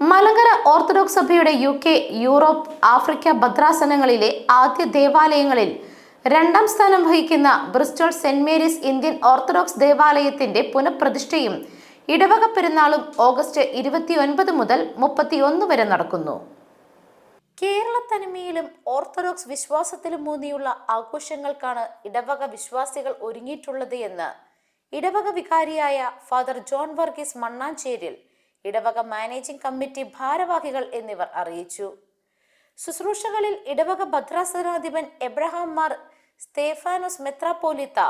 Malankara orthodox സഭയുടെ U K Europe Africa ഭദ്രാസനങ്ങളിലെ ആദ്യ ദേവാലയങ്ങളിൽ രണ്ടാം സ്ഥാനം വഹിക്കുന്ന Bristol Saint Mary's Indian orthodox ദേവാലയത്തിന്റെ പുനഃപ്രതിഷ്ഠയും ഇടവക പെരുന്നാളും ഓഗസ്റ്റ് ഇരുപത്തിയൊൻപത് മുതൽ മുപ്പത്തിയൊന്ന് വരെ നടക്കുന്നു. കേരള തനിമയിലും ഓർത്തഡോക്സ് വിശ്വാസത്തിലും മൂന്നിയുള്ള ആഘോഷങ്ങൾക്കാണ് ഇടവക വിശ്വാസികൾ ഒരുങ്ങിയിട്ടുള്ളത് എന്ന് ഇടവക വികാരിയായ ഫാദർ ജോൺ വർഗീസ് മണ്ണാഞ്ചേരിൽ ഇടവക മാനേജിംഗ് കമ്മിറ്റി ഭാരവാഹികൾ എന്നിവർ അറിയിച്ചു. ശുശ്രൂഷകളിൽ ഇടവക ഭദ്രാസനാധിപൻ എബ്രഹാം മാർ സ്തേഫാനോസ് മെത്രാപ്പോലിത്ത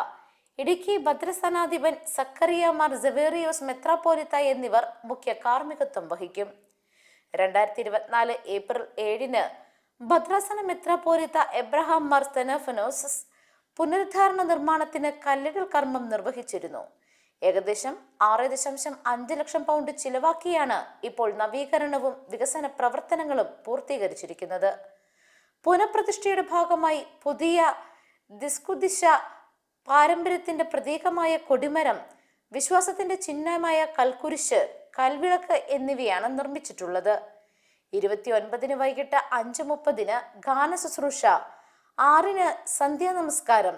ഇടുക്കി ഭദ്രസനാധിപൻ സക്കറിയ മാർ സെവേറിയോസ് മെത്രാപ്പോലിത്ത എന്നിവർ മുഖ്യ കാർമ്മികത്വം വഹിക്കും. രണ്ടായിരത്തി ഇരുപത്തിനാല് ഏപ്രിൽ ഏഴിന് ഭദ്രാസന മെത്രാപ്പോലിത്ത എബ്രഹാം മാർ സ്തെനോഫനോസ് പുനരുദ്ധാരണ നിർമ്മാണത്തിന് കല്ലിടൽ കർമ്മം നിർവഹിച്ചിരുന്നു. ഏകദേശം ആറ് ദശാംശം അഞ്ച് ലക്ഷം പൗണ്ട് ചിലവാക്കിയാണ് ഇപ്പോൾ നവീകരണവും വികസന പ്രവർത്തനങ്ങളും പൂർത്തീകരിച്ചിരിക്കുന്നത്. പുനഃപ്രതിഷ്ഠയുടെ ഭാഗമായി പുതിയ ദിസ്കുദിശ പാരമ്പര്യത്തിന്റെ പ്രതീകമായ കൊടിമരം വിശ്വാസത്തിന്റെ ചിഹ്നമായ കൽക്കുരിശ് കൽവിളക്ക് എന്നിവയാണ് നിർമ്മിച്ചിട്ടുള്ളത്. ഇരുപത്തി ഒൻപതിന് വൈകിട്ട് അഞ്ച് മുപ്പതിന് ഗാന ശുശ്രൂഷ ആറിന് സന്ധ്യാ നമസ്കാരം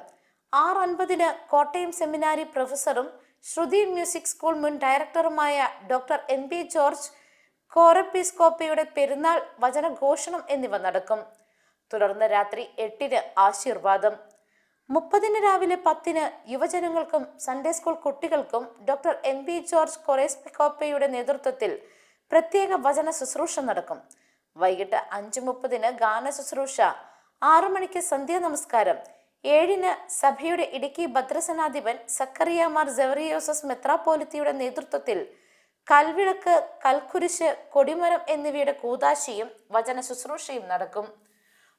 ആറ് അൻപതിന് കോട്ടയം സെമിനാരി പ്രൊഫസറും ശ്രുതി മ്യൂസിക് സ്കൂൾ മുൻ ഡയറക്ടറുമായ ഡോക്ടർ എം പി ജോർജ് കോറപ്പിസ്കോപ്പയുടെ പെരുന്നാൾ വചനഘോഷണം എന്നിവ നടക്കും. തുടർന്ന് രാത്രി എട്ടിന് ആശീർവാദം. മുപ്പതിന് രാവിലെ പത്തിന് യുവജനങ്ങൾക്കും സൺഡേ സ്കൂൾ കുട്ടികൾക്കും ഡോക്ടർ എം പി ജോർജ് കൊറേസ്പിക്കോപ്പയുടെ നേതൃത്വത്തിൽ പ്രത്യേക വചന ശുശ്രൂഷ നടക്കും. വൈകിട്ട് അഞ്ച് മുപ്പതിന് ഗാന ശുശ്രൂഷ ആറു മണിക്ക് സന്ധ്യാ നമസ്കാരം ഏഴിന് സഭയുടെ ഇടുക്കി ഭദ്രസനാധിപൻ സക്കറിയ മാർ സെവറിയോസസ് മെത്രാപ്പോലിത്തിയുടെ നേതൃത്വത്തിൽ കൽവിളക്ക് കൽക്കുരിശ് കൊടിമരം എന്നിവയുടെ കൂതാശിയും വചന ശുശ്രൂഷയും നടക്കും.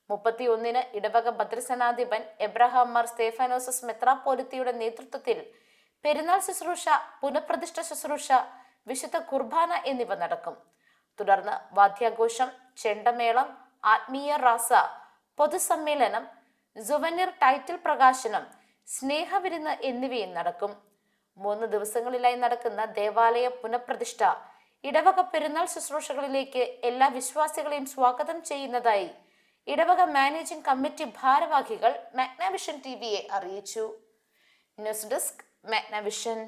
മുപ്പത്തി ഒന്നിന് ഇടവക ഭദ്രസനാധിപൻ എബ്രഹാം മാർ സ്തേഫാനോസസ് മെത്രാപ്പോലിത്തിയുടെ നേതൃത്വത്തിൽ പെരുന്നാൾ ശുശ്രൂഷ പുനഃപ്രതിഷ്ഠ ശുശ്രൂഷ വിശുദ്ധ കുർബാന എന്നിവ നടക്കും. തുടർന്ന് വാദ്യാഘോഷം ചെണ്ടമേളം ആത്മീയ റാസ പൊതുസമ്മേളനം സുവനിർ ടൈറ്റിൽ പ്രകാശനം സ്നേഹവിരുന്ന് എന്നിവയും നടക്കും. മൂന്ന് ദിവസങ്ങളിലായി നടക്കുന്ന ദേവാലയ പുനഃപ്രതിഷ്ഠ ഇടവക പെരുന്നാൾ ശുശ്രൂഷകളിലേക്ക് എല്ലാ വിശ്വാസികളെയും സ്വാഗതം ചെയ്യുന്നതായി ഇടവക മാനേജിംഗ് കമ്മിറ്റി ഭാരവാഹികൾ മാഗ്നാവിഷൻ ടി വിയെ അറിയിച്ചു. News desk Magnavision